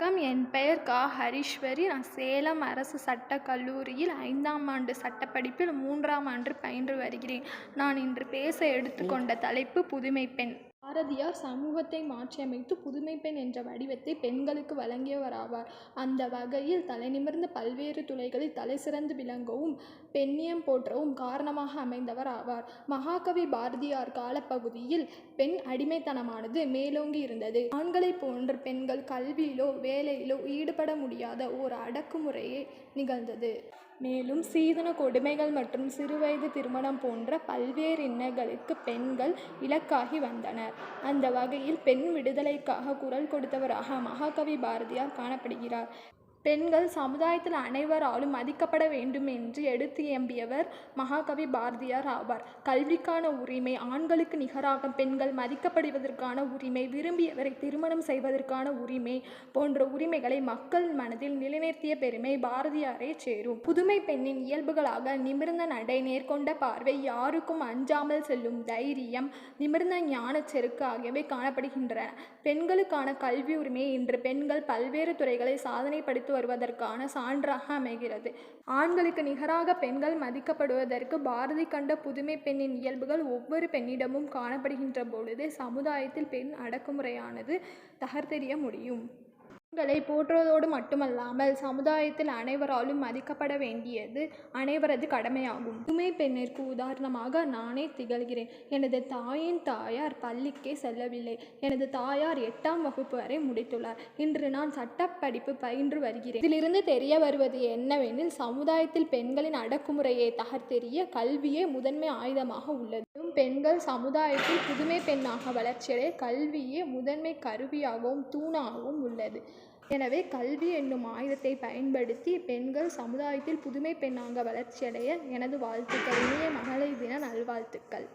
வணக்கம். என் பெயர் கா. ஹரீஸ்வரி. நான் சேலம் அரசு சட்டக் கல்லூரியில் ஐந்தாம் ஆண்டு சட்டப்படிப்பில் மூன்றாம் ஆண்டு பயின்று வருகிறேன். நான் இன்று பேச எடுத்துக்கொண்ட தலைப்பு புதுமை பெண். பாரதியார் சமூகத்தை மாற்றியமைத்து புதுமை பெண் என்ற வடிவத்தை பெண்களுக்கு வழங்கியவராவார். அந்த வகையில் தலைநிமிர்ந்த பல்வேறு துறைகளில் தலைசிறந்து விளங்கவும் பெண்ணியம் போற்றவும் காரணமாக அமைந்தவர் ஆவார் மகாகவி பாரதியார் காலப்பகுதியில் பெண் அடிமைத்தனமானது மேலோங்கி இருந்தது. ஆண்களைப் போன்று பெண்கள் கல்வியிலோ வேலையிலோ ஈடுபட முடியாத ஒரு அடக்குமுறையே நிகழ்ந்தது. மேலும் சீதன கொடுமைகள் மற்றும் சிறுவயது திருமணம் போன்ற பல்வேறு இன்னல்களுக்கு பெண்கள் இலக்காகி வந்தனர். அந்த வகையில் பெண் விடுதலைக்காக குரல் கொடுத்தவராக மகாகவி பாரதியார் காணப்படுகிறார். பெண்கள் சமுதாயத்தில் அனைவராலும் மதிக்கப்பட வேண்டும் என்று எடுத்து எம்பியவர் மகாகவி பாரதியார் ஆவார். கல்விக்கான உரிமை ஆண்களுக்கு நிகராக பெண்கள் மதிக்கப்படுவதற்கான உரிமை விரும்பியவரை திருமணம் செய்வதற்கான உரிமை போன்ற உரிமைகளை மக்கள் மனதில் நிலைநிறுத்திய பெருமை பாரதியாரே சேரும். புதுமை பெண்ணின் இயல்புகளாக நிமிர்ந்த நடை நேர்கொண்ட பார்வை யாருக்கும் அஞ்சாமல் செல்லும் தைரியம் நிமிர்ந்த ஞானச் செருக்கு ஆகியவை காணப்படுகின்றன. பெண்களுக்கான கல்வி உரிமையை இன்று பெண்கள் பல்வேறு துறைகளை சாதனைப்படுத்தி வருவதற்கான சான்றாக அமைகிறது. ஆண்களுக்கு நிகராக பெண்கள் மதிக்கப்படுவதற்கு பாரதி கண்ட புதுமை பெண்ணின் இயல்புகள் ஒவ்வொரு பெண்ணிடமும் காணப்படுகின்ற பொழுது சமுதாயத்தில் பெண் அடக்குமுறையானது தகர்த்தெறிய முடியும். பெண்களை போற்றுவதோடு மட்டுமல்லாமல் சமுதாயத்தில் அனைவராலும் மதிக்கப்பட வேண்டியது அனைவரது கடமையாகும். புதுமை பெண்ணிற்கு உதாரணமாக நானே திகழ்கிறேன். எனது தாயின் தாயார் பள்ளிக்கே செல்லவில்லை. எனது தாயார் எட்டாம் வகுப்பு வரை முடித்துள்ளார். இன்று நான் சட்டப்படிப்பு பயின்று வருகிறேன். இதிலிருந்து தெரிய வருவது என்னவெனில் சமுதாயத்தில் பெண்களின் அடக்குமுறையை தகர்த்தெறிய கல்வியே முதன்மை ஆயுதமாக உள்ளது. பெண்கள் சமுதாயத்தில் புதுமை பெண்ணாக வளர்ச்சியடைய கல்வியே முதன்மை கருவியாகவும் தூணாகவும் உள்ளது. எனவே கல்வி என்னும் ஆயுதத்தை பயன்படுத்தி பெண்கள் சமுதாயத்தில் புதுமை பெண்ணாக வளர்ச்சியடைய எனது வாழ்த்துக்கள். இனிய மகளிர் தின நல்வாழ்த்துக்கள்.